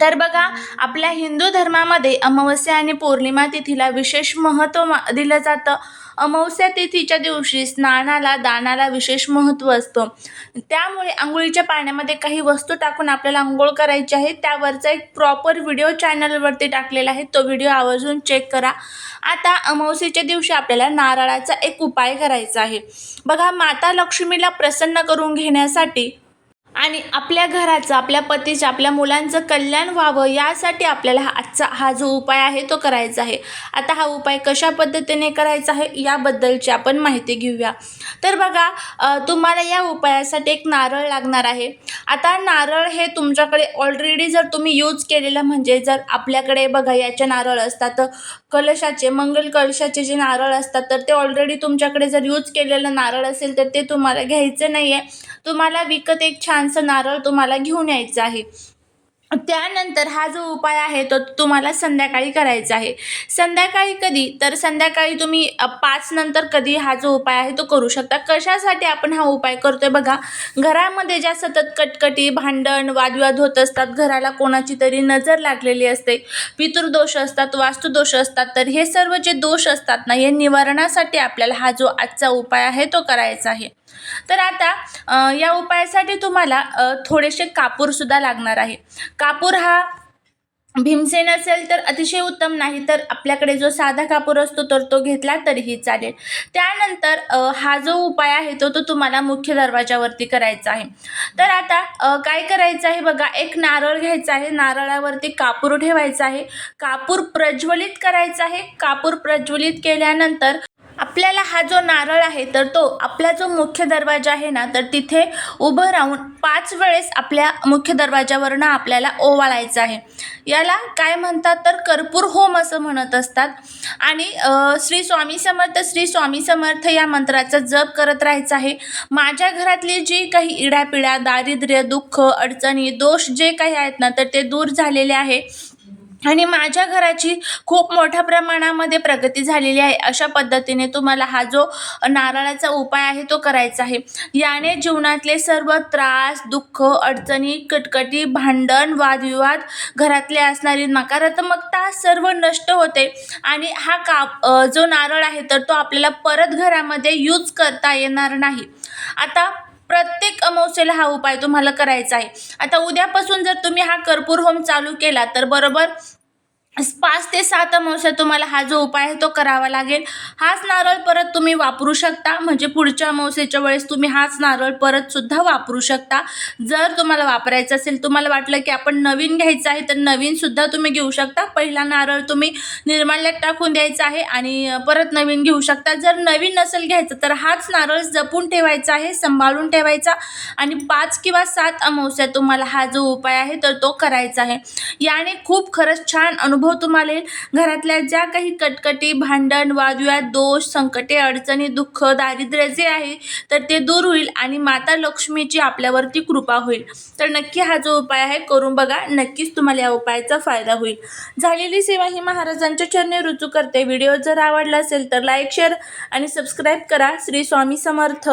तर बघा आपल्या हिंदू धर्मामध्ये अमावस्या आणि पौर्णिमा तिथीला विशेष महत्त्व मा दिलं जातं. अमावस्या तिथीच्या दिवशी स्नानाला दानाला विशेष महत्त्व असतं. त्यामुळे आंघोळीच्या पाण्यामध्ये काही वस्तू टाकून आपल्याला आंघोळ करायची आहे. त्यावरचा एक प्रॉपर व्हिडिओ चॅनलवरती टाकलेला आहे. तो व्हिडिओ आवर्जून चेक करा. आता अमावस्येच्या दिवशी आपल्याला नारळाचा एक उपाय करायचा आहे. बघा माता लक्ष्मीला प्रसन्न करून घेण्यासाठी आणि आपल्या घराचं आपल्या पतीचं आपल्या मुलांचं कल्याण व्हावं यासाठी आपल्याला हा आजचा हा जो उपाय आहे तो करायचा आहे. आता हा उपाय कशा पद्धतीने करायचा आहे याबद्दलची आपण माहिती घेऊया. तर बघा तुम्हाला या उपायासाठी एक नारळ लागणार आहे. आता नारळ हे तुमच्याकडे ऑलरेडी जर तुम्ही यूज केलेलं म्हणजे जर आपल्याकडे बघा याचे नारळ असतात कलशाचे मंगल कलशाचे जे नारळ असतात तर ते ऑलरेडी तुमच्याकडे जर यूज केलेलं नारळ असेल तर ते तुम्हाला घ्यायचं नाही आहे तुम्हाला विकत एक छानसं नारळ तुम्हाला घेऊन यायचं आहे. त्यानंतर हा जो उपाय आहे तो तुम्हाला संध्याकाळी करायचा आहे. संध्याकाळी कधी? तर संध्याकाळी तुम्ही पाच नंतर कधी हा जो उपाय आहे तो करू शकता. कशासाठी आपण हा उपाय करतोय बघा घरामध्ये ज्या सतत कटकटी भांडण वादविवाद होत असतात घराला कोणाची तरी नजर लागलेली असते पितृदोष असतात वास्तुदोष असतात तर हे सर्व जे दोष असतात ना हे निवारणासाठी आपल्याला हा जो आजचा उपाय आहे तो करायचा आहे. तर आता या उपायासाठी तुम्हाला थोडेसे कापूरसुद्धा लागणार आहे. कापूर हा भीमसेन असेल तर अतिशय उत्तम नाही तर आपल्याकडे जो साधा कापूर असतो तर तो घेतला तरीही चालेल. त्यानंतर हा जो उपाय आहे तो तो तुम्हाला मुख्य दरवाजावरती करायचा आहे. तर आता काय करायचं आहे बघा एक नारळ घ्यायचा आहे. नारळावरती कापूर ठेवायचा आहे. कापूर प्रज्वलित करायचा आहे. कापूर प्रज्वलित केल्यानंतर आपल्याला हा जो नारळ आहे तर तो आपला जो मुख्य दरवाजा आहे ना तर तिथे उभं राहून पाच वेळेस आपल्या मुख्य दरवाजावरनं आपल्याला ओवाळायचं आहे. याला काय म्हणतात तर कर्पूर होम असं म्हणत असतात. आणि श्री स्वामी समर्थ श्री स्वामी समर्थ या मंत्राचा जप करत राहायचं आहे. माझ्या घरातली जी काही इड्यापिड्या दारिद्र्य दुःख अडचणी दोष जे काही आहेत ना तर ते दूर झालेले आहे. आणि माझ्या घराची खूप मोठ्या प्रमाणामध्ये प्रगती झालेली आहे. अशा पद्धतीने तुम्हाला हा जो नारळाचा उपाय आहे तो करायचा आहे. याने जीवनातले सर्व त्रास दुःख अडचणी कटकटी भांडण वादविवाद घरातले असणारी नकारात्मकता सर्व नष्ट होते. आणि हा का जो नारळ आहे तर तो आपल्याला परत घरामध्ये यूज करता येणार नाही. आता प्रत्येक अमावस्येला हा उपाय तुम्हाला करायचा आहे. आता उद्यापासून जर तुम्ही हा कर्पूर होम चालू केला तर बरोबर पाच ते सात अमावस्या तुम्हाला हा जो उपाय आहे तो करावा लागेल. हाच नारळ परत तुम्ही वापरू शकता. म्हणजे पुढच्या अमावस्येच्या वेळेस तुम्ही हाच नारळ परत सुद्धा वापरू शकता. जर तुम्हाला वापरायचं असेल तुम्हाला वाटलं की आपण नवीन घ्यायचं आहे तर नवीन सुद्धा तुम्ही घेऊ शकता. पहिला नारळ तुम्ही निर्माल्यात टाकून द्यायचा आहे आणि परत नवीन घेऊ शकता. जर नवीन नसेल घ्यायचं तर हाच नारळ जपून ठेवायचा आहे सांभाळून ठेवायचा आणि पाच किंवा सात अमावस्या तुम्हाला हा जो उपाय आहे तर तो करायचा आहे. याने खूप खरंच छान अनुभव अनुभव तुम्हाला येईल घरातल्या ज्या काही कटकटी भांडण वादविवाद दोष संकटे अडचणी दुःख दारिद्र्य जे आहे तर ते दूर होईल आणि माता लक्ष्मीची आपल्यावरती कृपा होईल. तर नक्की हा जो उपाय आहे करून बघा. नक्कीच तुम्हाला या उपायाचा फायदा होईल. झालेली सेवा ही महाराजांच्या चरणी रुजू करते. व्हिडिओ जर आवडला असेल तर लाईक शेअर आणि सबस्क्राईब करा. श्री स्वामी समर्थ.